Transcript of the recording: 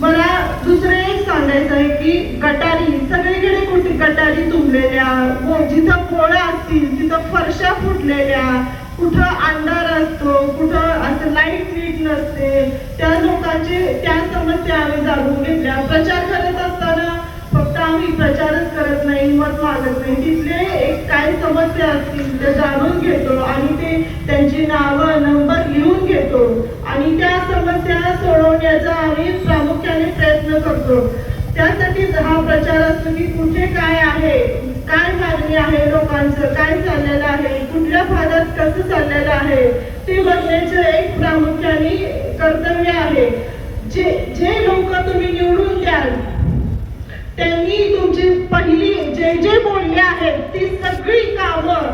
मला दुसरं एक सांगायचं आहे की गटारी सगळीकडे कुठे गटारी तुंबलेल्या हो, जिथं पोळ्या असतील तिथं फरशा फुटलेल्या कुठं अंधार असतो कुठं असं लाइट नीट नसते त्या लोकांचे त्या समस्या आम्ही जाणून घेतल्या. प्रचार करत असताना फक्त आम्ही प्रचारच करत नाही मत मागत नाही. तिथले एक काय समस्या असतील त्या जाणून घेतो आणि ते त्यांची नावं नंबर लिहून घेतो. आणि त्या समस्या सोडवण्याचा आम्ही करतो. त्यासाठीच हा प्रचार असतो की कुठे काय आहे? काय मागणी आहे लोकांचं? काय चाललेलं आहे? कुठल्या भागात कसं चाललेलं आहे? ते बघण्याचं एक प्रामुख्याने कर्तव्य आहे. जे जे लोक तुम्ही निवडून द्याल त्यांनी तुमची पहिली जे जे बोलले आहेत ती सगळी कामं